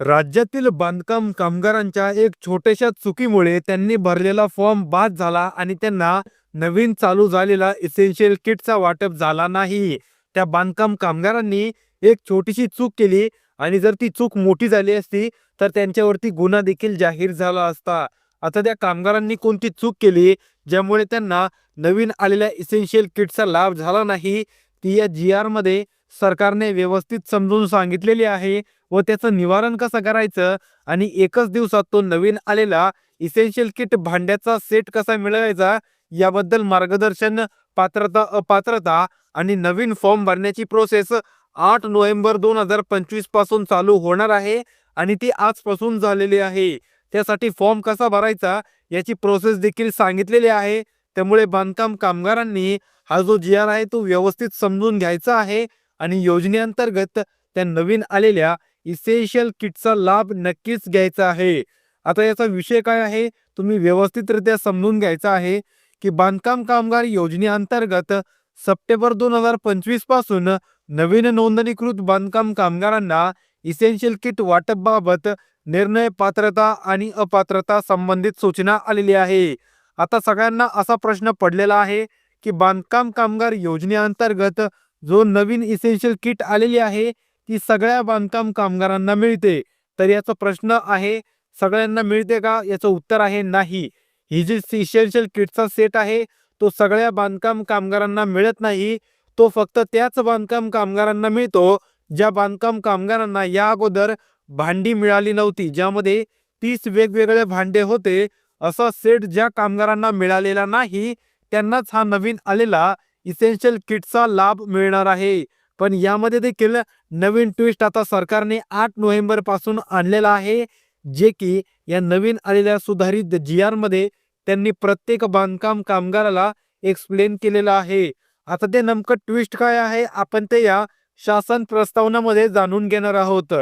राज्यातील बांधकाम कामगारांच्या एक छोट्याशा चुकीमुळे त्यांनी भरलेला फॉर्म बाद झाला आणि त्यांना नवीन चालू झालेला इसेन्शियल किटचा वाटप झाला नाही. त्या बांधकाम कामगारांनी एक छोटीशी चूक केली आणि जर ती चूक मोठी झाली असती तर त्यांच्यावरती गुन्हा देखील जाहीर झाला असता. आता त्या कामगारांनी कोणती चूक केली ज्यामुळे त्यांना नवीन आलेल्या इसेन्शियल किटचा लाभ झाला नाही ती या जी आरमध्ये सरकारने व्यवस्थित समजून सांगितलेली आहे. व त्याचं निवारण कसं करायचं? आणि एकच दिवसात तो नवीन आलेला इसेन्शियल किट भांड्याचा सेट कसा मिळवायचा? याबद्दल मार्गदर्शन पात्रता अपात्रता आणि नवीन फॉर्म भरण्याची प्रोसेस आठ नोव्हेंबर दोन हजार पंचवीसपासून चालू होणार आहे आणि ती आजपासून झालेली आहे. त्यासाठी फॉर्म कसा भरायचा? याची प्रोसेस देखील सांगितलेली आहे. त्यामुळे बांधकाम कामगारांनी हा जो जी आर आहे तो व्यवस्थित समजून घ्यायचा आहे आणि योजनेअंतर्गत त्या नवीन आलेल्या इसेन्शियल किटचा लाभ नक्कीच घ्यायचा आहे. आता याचा विषय काय आहे? तुम्ही व्यवस्थितरित्या समजून घ्यायचा आहे की बांधकाम कामगार योजनेअंतर्गत सप्टेंबर दोन हजार पंचवीसपासून नवीन नोंदणीकृत बांधकाम कामगारांना इसेन्शियल किट वाटपबाबत निर्णय पात्रता आणि अपात्रता संबंधित सूचना आलेली आहे. आता सगळ्यांना असा प्रश्न पडलेला आहे की बांधकाम कामगार योजनेअंतर्गत जो नवीन इसेन्शियल किट आलेली आहे ती सगळ्या बांधकाम कामगारांना मिळते. तर याचा प्रश्न आहे सगळ्यांना मिळते का? याचं उत्तर आहे नाही. ही जी इसेन्शियल किटचा सेट आहे तो सगळ्या बांधकाम कामगारांना मिळत नाही. तो फक्त त्याच बांधकाम कामगारांना मिळतो ज्या बांधकाम कामगारांना या अगोदर भांडी मिळाली नव्हती ज्यामध्ये तीस वेगवेगळे भांडे होते असा सेट ज्या कामगारांना मिळालेला नाही त्यांनाच हा नवीन आलेला इसेन्शियल किटचा लाभ मिळणार आहे. पण यामध्ये देखील नवीन ट्विस्ट आता सरकारने आठ नोव्हेंबरपासून आणलेला आहे जे की या नवीन आलेल्या सुधारित जी मध्ये त्यांनी प्रत्येक बांधकाम कामगाराला एक्सप्लेन केलेलं आहे. आता ते नेमकं ट्विस्ट काय आहे आपण ते या शासन प्रस्तावनामध्ये जाणून घेणार आहोत.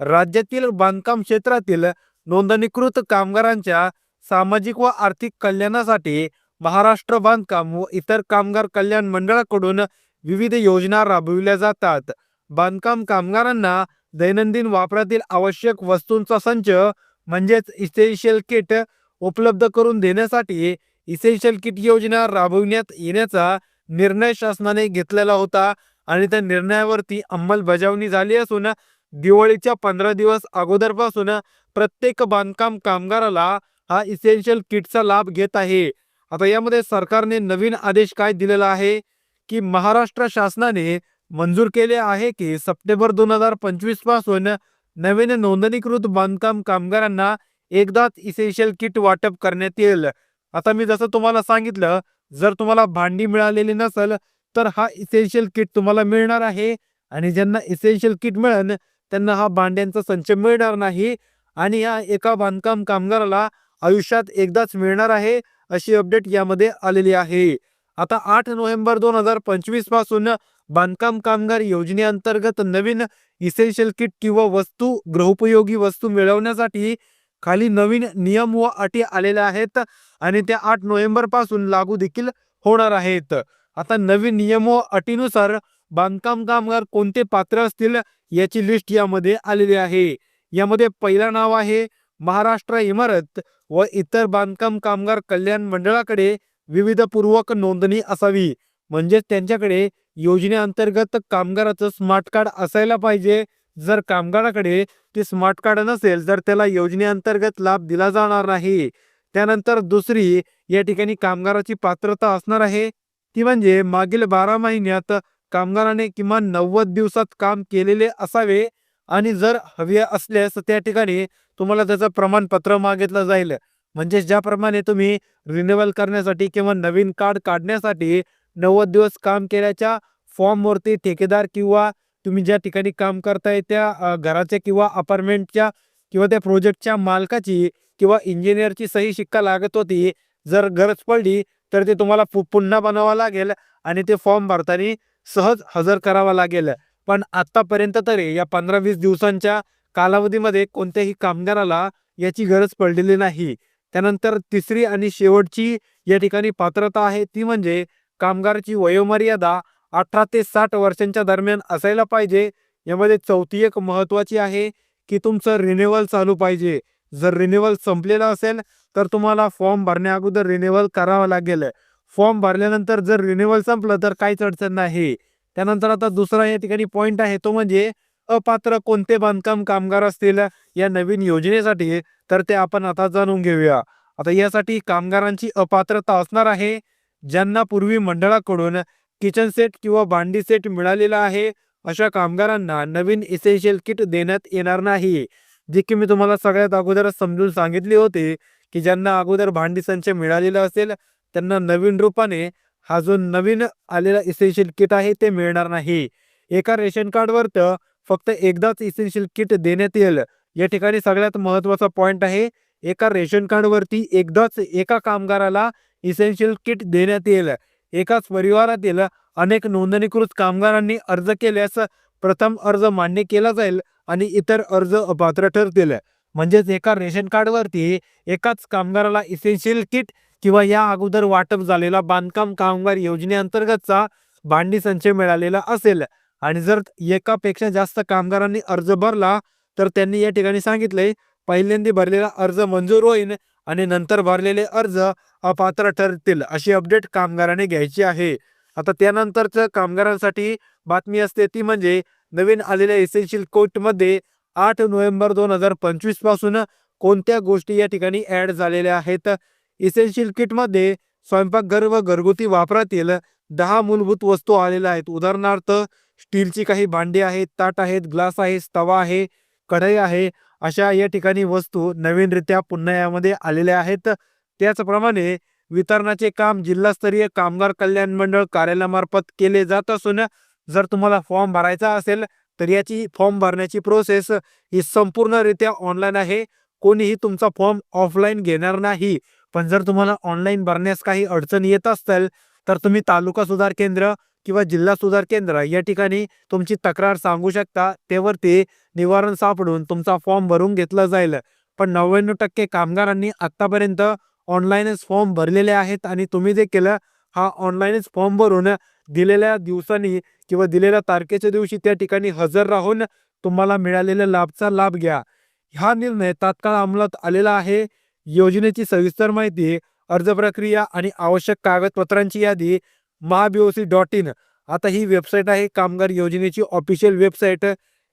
राज्यातील बांधकाम क्षेत्रातील नोंदणीकृत कामगारांच्या सामाजिक व आर्थिक कल्याणासाठी महाराष्ट्र बांधकाम व इतर कामगार कल्याण मंडळाकडून विविध योजना राबविल्या जातात. बांधकाम कामगारांना दैनंदिन वापरातील आवश्यक वस्तूंचा संच म्हणजेच इसेन्शियल किट उपलब्ध करून देण्यासाठी इसेन्शियल किट योजना राबविण्यात येण्याचा निर्णय शासनाने घेतलेला होता आणि त्या निर्णयावरती अंमलबजावणी झाली असून दिवाळीच्या पंधरा दिवस अगोदरपासून प्रत्येक बांधकाम कामगाराला हा इसेन्शियल किटचा लाभ घेत आहे. आता यामध्ये सरकारने नवीन आदेश काय दिलेला आहे? की महाराष्ट्र शासनाने मंजूर केले आहे की सप्टेंबर दोन हजार पंचवीसपासून नवीन नोंदणीकृत बांधकाम कामगारांना एकदाच इसेन्शियल किट वाटप करण्यात येईल. आता मी जसं तुम्हाला सांगितलं जर तुम्हाला भांडी मिळालेली नसेल तर हा इसेन्शियल किट तुम्हाला मिळणार आहे. आणि ज्यांना इसेन्शियल किट मिळेल त्यांना हा भांड्यांचा संच मिळणार नाही. आणि या एका बांधकाम कामगाराला आयुष्यात एकदाच मिळणार आहे अशी अपडेट यामध्ये आलेली आहे. आता आठ नोव्हेंबर दोन हजार पंचवीसपासून बांधकाम कामगार योजनेअंतर्गत नवीन इसेन्शियल किट किंवा वस्तू गृहोपयोगी वस्तू मिळवण्यासाठी खाली नवीन नियम व अटी आलेल्या आहेत आणि त्या आठ नोव्हेंबरपासून लागू देखील होणार आहेत. आता नवीन नियम व अटीनुसार बांधकाम कामगार कोणते पात्र असतील याची लिस्ट यामध्ये आलेली आहे. यामध्ये पहिला नाव आहे महाराष्ट्र इमारत व इतर बांधकाम कामगार कल्याण मंडळाकडे विविधपूर्वक नोंदणी असावी. म्हणजेच त्यांच्याकडे योजनेअंतर्गत कामगाराचं स्मार्ट कार्ड असायला पाहिजे. जर कामगाराकडे ते स्मार्ट कार्ड नसेल तर त्याला योजनेअंतर्गत लाभ दिला जाणार नाही. त्यानंतर दुसरी या ठिकाणी कामगाराची पात्रता असणार आहे. ती म्हणजे मागील बारा महिन्यात कामगाराने किमान नव्वद दिवसात काम केलेले असावे. आणि जर हवे असल्यास त्या ठिकाणी तुम्हाला त्याचं प्रमाणपत्र मागितलं जाईल. म्हणजे ज्याप्रमाणे तुम्ही रिन्युअल करण्यासाठी किंवा नवीन कार्ड काढण्यासाठी नव्वद दिवस काम केल्याच्या फॉर्मवरती ठेकेदार किंवा तुम्ही ज्या ठिकाणी काम करताय त्या घराच्या किंवा अपार्टमेंटच्या किंवा त्या प्रोजेक्टच्या मालकाची किंवा इंजिनियरची सही शिक्का लागत होती. जर गरज पडली तर ते तुम्हाला पु- पुन्हा बनवावं लागेल आणि ते फॉर्म भरताना सहज हजर करावा लागेल. पण आत्तापर्यंत तरी या पंधरा वीस दिवसांच्या कालावधीमध्ये कोणत्याही कामगाराला याची गरज पडलेली नाही. त्यानंतर तिसरी आणि शेवटची या ठिकाणी पात्रता आहे. ती म्हणजे कामगारची वयोमर्यादा अठरा ते साठ वर्षांच्या दरम्यान असायला पाहिजे. यामध्ये चौथी एक महत्वाची आहे की तुमचं रिन्युअल चालू पाहिजे. जर रिन्युअल संपलेलं असेल तर तुम्हाला फॉर्म भरण्या अगोदर रिन्युअल करावं लागेल. फॉर्म भरल्यानंतर जर रिन्युअल संपलं तर काहीच अडचण नाही. त्यानंतर आता दुसरा या ठिकाणी पॉईंट आहे. तो म्हणजे अपात्र कोणते बांधकाम कामगार असतील या नवीन योजनेसाठी तर ते आपण आता जाणून घेऊया. आता यासाठी कामगारांची अपात्रता असणार आहे ज्यांना पूर्वी मंडळाकडून किचन सेट किंवा भांडी सेट मिळालेला आहे अशा कामगारांना नवीन इसेन्शियल किट देण्यात येणार नाही. जे की मी तुम्हाला सगळ्यात अगोदरच समजून सांगितले होते की ज्यांना अगोदर भांडी संच मिळालेला असेल त्यांना नवीन रूपाने हा जो नवीन आलेला इसेन्शियल किट आहे ते मिळणार नाही. एका रेशन कार्डवर तर फक्त एकदाच इसेन्शियल किट देण्यात येईल. या ठिकाणी सगळ्यात महत्त्वाचा पॉईंट आहे एका रेशन कार्डवरती एकदाच एका कामगाराला इसेन्शियल किट देण्यात येईल. एकाच परिवारातील अनेक नोंदणीकृत कामगारांनी अर्ज केल्यास प्रथम अर्ज मान्य केला जाईल आणि इतर अर्ज अपात्र ठरतील. म्हणजेच एका रेशन कार्डवरती एकाच कामगाराला इसेन्शियल किट किंवा या अगोदर वाटप झालेला बांधकाम कामगार योजनेअंतर्गतचा भांडी संचय मिळालेला असेल. आणि जर एकापेक्षा जास्त कामगारांनी अर्ज भरला तर त्यांनी या ठिकाणी सांगितले पहिल्यांदा भरलेला अर्ज मंजूर होईल आणि नंतर भरलेले अर्ज अपात्र ठरतील अशी अपडेट कामगाराने घ्यायची आहे. आता त्यानंतरचं कामगारांसाठी बातमी असते ती म्हणजे नवीन आलेल्या इसेन्शियल कोर्टमध्ये आठ नोव्हेंबर दोन हजार पंचवीसपासून कोणत्या गोष्टी या ठिकाणी ॲड झालेल्या आहेत? इसेन्शियल किटमध्ये स्वयंपाकघर व घरगुती वापरातील दहा मूलभूत वस्तू आलेल्या आहेत. उदाहरणार्थ स्टीलची काही भांडी आहेत ताट आहेत ग्लास आहे तवा आहे कढई आहे अशा या ठिकाणी वस्तू नवीनरित्या पुन्हा यामध्ये आलेल्या आहेत. त्याचप्रमाणे वितरणाचे काम जिल्हास्तरीय कामगार कल्याण मंडळ कार्यालयामार्फत केले जात असून जर तुम्हाला फॉर्म भरायचा असेल तर याची फॉर्म भरण्याची प्रोसेस ही संपूर्णरित्या ऑनलाईन आहे. कोणीही तुमचा फॉर्म ऑफलाईन घेणार नाही. पण जर तुम्हाला ऑनलाईन भरण्यास काही अडचण येत असेल तर तुम्ही तालुका सुधार केंद्र किंवा जिल्हा सुधार केंद्र या ठिकाणी तुमची तक्रार सांगू शकता. त्यावरती निवारण सापडून तुमचा फॉर्म भरून घेतला जाईल. पण नव्याण्णव टक्के कामगारांनी आत्तापर्यंत ऑनलाईनच फॉर्म भरलेले आहेत आणि तुम्ही देखील हा ऑनलाईनच फॉर्म भरून दिलेल्या दिवसांनी किंवा दिलेल्या तारखेच्या दिवशी त्या ठिकाणी हजर राहून तुम्हाला मिळालेल्या लाभचा लाभ घ्या. हा निर्णय तात्काळ अंमलात आलेला आहे. योजनेची सविस्तर माहिती अर्ज प्रक्रिया आणि आवश्यक कागदपत्रांची यादी महाबीओसी डॉट इन. आता ही वेबसाईट आहे कामगार योजनेची ऑफिशियल वेबसाईट.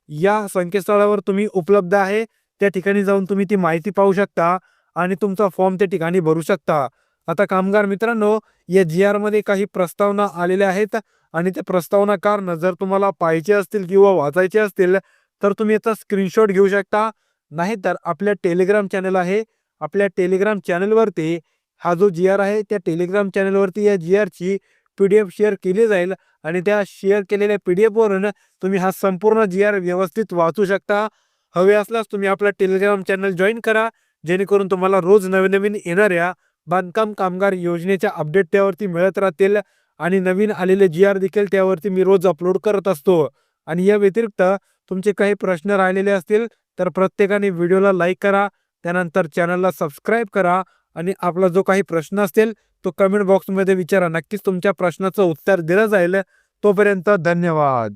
या संकेतस्थळावर तुम्ही उपलब्ध आहे त्या ठिकाणी जाऊन तुम्ही ती माहिती पाहू शकता आणि तुमचा फॉर्म त्या ठिकाणी भरू शकता. आता कामगार मित्रांनो या जी आरमध्ये काही प्रस्तावना आलेल्या आहेत आणि त्या प्रस्तावना कारण जर तुम्हाला पाहिजे असतील किंवा वाचायचे असतील तर तुम्ही याचा स्क्रीनशॉट घेऊ शकता. नाहीतर आपल्या टेलिग्राम चॅनल आहे. आपल्या टेलिग्राम चॅनलवरती हा जो जी आर आहे त्या टेलिग्राम चॅनलवरती या जी आरची पी डी एफ शेअर केली जाईल आणि त्या शेअर केलेल्या पी डी एफवरून तुम्ही हा संपूर्ण जी आर व्यवस्थित वाचू शकता. हवे असल्यास तुम्ही आपला टेलिग्राम चॅनल जॉईन करा जेणेकरून तुम्हाला रोज नवीन नवीन येणाऱ्या बांधकाम कामगार योजनेच्या अपडेट त्यावरती मिळत राहतील आणि नवीन आलेले जी आर देखील त्यावरती मी रोज अपलोड करत असतो. आणि या व्यतिरिक्त तुमचे काही प्रश्न राहिलेले असतील तर प्रत्येकाने व्हिडिओला लाईक करा त्यानंतर चॅनलला सबस्क्राईब करा. आणि आपला जो काही प्रश्न असेल तो कमेंट बॉक्समध्ये विचारा. नक्कीच तुमच्या प्रश्नाचं उत्तर दिलं जाईल. तोपर्यंत धन्यवाद.